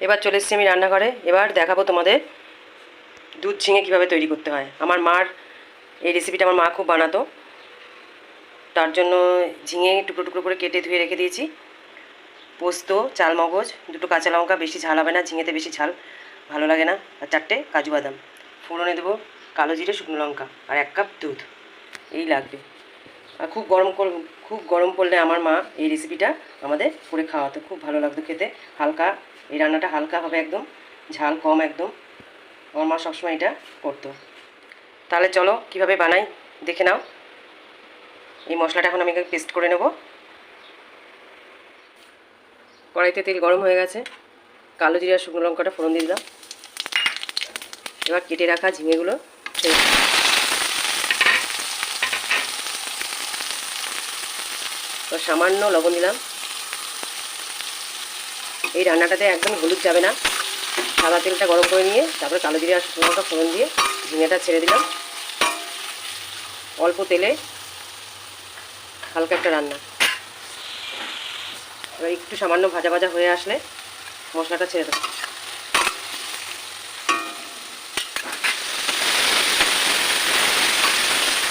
এবার চলে এসেছি আমি রান্নাঘরে। এবার দেখাবো তোমাদের দুধ ঝিঙে কীভাবে তৈরি করতে হয়। আমার মার এই রেসিপিটা আমার মা খুব বানাতো। তার জন্য ঝিঙে টুকরো টুকরো করে কেটে ধুয়ে রেখে দিয়েছি। পোস্ত চাল মগজ দুটো কাঁচা লঙ্কা, বেশি ঝাল হবে না, ঝিঙেতে বেশি ঝাল, ভালো লাগে না। আর চারটে কাজু বাদাম। ফোড়নে দেবো কালো জিরে, শুকনো লঙ্কা আর এক কাপ দুধ। এই লাগবে। আর খুব গরম খুব গরম পড়লে আমার মা এই রেসিপিটা আমাদের করে খাওয়াতো। খুব ভালো লাগতো খেতে। হালকা এই রান্নাটা হালকা হবে একদম, ঝাল কম একদম। আমার মা সবসময় এটা করতো। তাহলে চলো কীভাবে বানাই দেখে নাও। এই মশলাটা এখন আমি পেস্ট করে নেব। কড়াইতে তেল গরম হয়ে গেছে। কালো জিরা, শুকনো লঙ্কাটা ফোড়ন দিয়ে দিলাম। এবার কেটে রাখা ঝিঙেগুলো সামান্য লবণ দিলাম। এই রান্নাটাতে একদম হলুদ যাবে না। সাদা তেলটা গরম করে নিয়ে তারপরে কালো জিরে আর শুকনো লঙ্কা ফোড়ন দিয়ে ঝিঙেটা ছেড়ে দিলাম। অল্প তেলে হালকা একটা রান্না। এবার একটু সামান্য ভাজা ভাজা হয়ে আসলে মশলাটা ছেড়ে দেবো।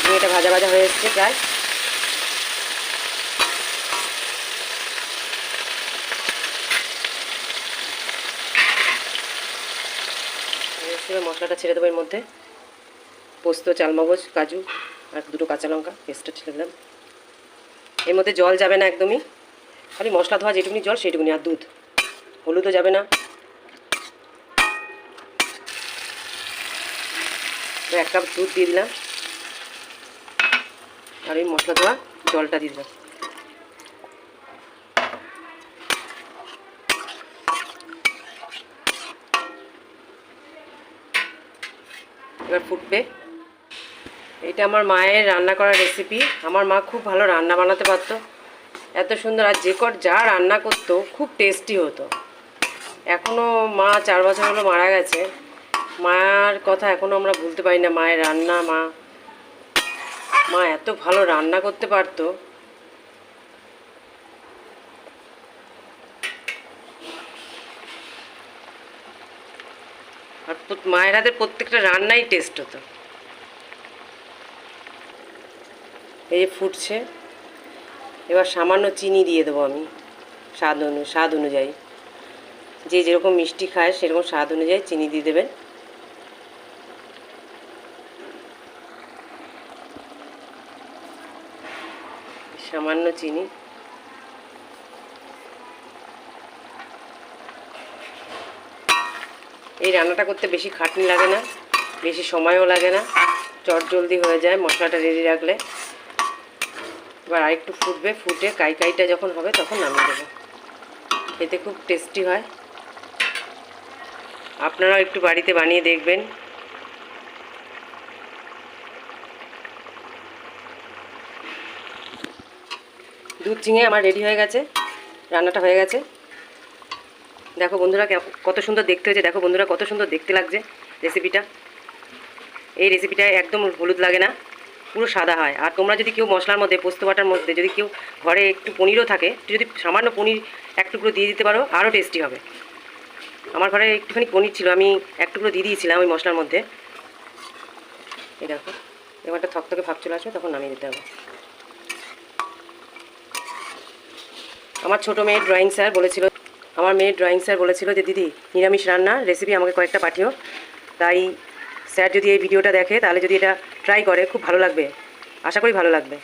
ঝিঙেটা ভাজা ভাজা হয়ে এসছে প্রায়। এবার মশলাটা ছেড়ে দেবো এর মধ্যে। পোস্ত, চালমগজ, কাজু আর দুটো কাঁচা লঙ্কা, পেস্টটা ছেড়ে দিলাম। এর মধ্যে জল যাবে না একদমই। খালি মশলা ধোয়া যেটুকুনি জল সেইটুকুনি আর দুধ। হলুদও যাবে না। এক কাপ দুধ দিয়ে দিলাম। আর এই মশলা ধোয়া জলটা দিয়ে দিলাম। এবার ফুটবে। এটা আমার মায়ের রান্না করা রেসিপি আমার মা খুব ভালো রান্না বানাতে পারতো। এত সুন্দর আর যে কর যা রান্না করতো, খুব টেস্টি হতো। এখনও মা চার বছর হলো মারা গেছে। মায়ের কথা এখনও আমরা ভুলতে পারি না, মায়ের রান্না, মা। মা এত ভালো রান্না করতে পারতো। আর মায়ের হাতের প্রত্যেকটা রান্নাই টেস্ট হতো। এই যে ফুটছে। এবার সামান্য চিনি দিয়ে দেবো আমি। স্বাদ অনু, স্বাদ অনুযায়ী। যে যেরকম মিষ্টি খায়, সেরকম স্বাদ অনুযায়ী চিনি দিয়ে দেবেন। সামান্য চিনি। এই রান্নাটা করতে বেশি খাটনি লাগে না, বেশি সময়ও লাগে না। চট জলদি হয়ে যায়, মশলাটা রেডি রাখলে। এবার আরেকটু ফুটবে, ফুটে কাই কাইটা যখন হবে তখন নামিয়ে দেবো। খেতে খুব টেস্টি হয়। আপনারাও একটু বাড়িতে বানিয়ে দেখবেন। দুধ চিঙে আমার রেডি হয়ে গেছে, রান্নাটা হয়ে গেছে। দেখো বন্ধুরা কত সুন্দর দেখতে হয়েছে। দেখো বন্ধুরা কত সুন্দর দেখতে লাগছে রেসিপিটা এই রেসিপিটা একদম হলুদ লাগে না, পুরো সাদা হয়। আর তোমরা যদি কেউ মশলার মধ্যে, পোস্ত বাটার মধ্যে, যদি কেউ ঘরে একটু পনিরও থাকে যদি সামান্য পনির এক টুকরো দিয়ে দিতে পারো, আরও টেস্টি হবে। আমার ঘরে একটুখানি পনির ছিল, আমি এক টুকরো দিয়ে দিয়েছিলাম ওই মশলার মধ্যে। এই দেখো এবারটা থকথকে ভাব চলে আসবে, তখন নামিয়ে দিতে হবে। আমার ছোটো মেয়ের ড্রয়িং স্যার বলেছিল আমার মেয়ে ড্রয়িং স্যার বলেছিল যে, দিদি, নিরামিষ রান্না রেসিপি আমাকে কয়েকটা পাঠিও। তাই স্যার যদি এই ভিডিওটা দেখে, তাহলে যদি এটা ট্রাই করে, খুব ভালো লাগবে। আশা করি ভালো লাগবে।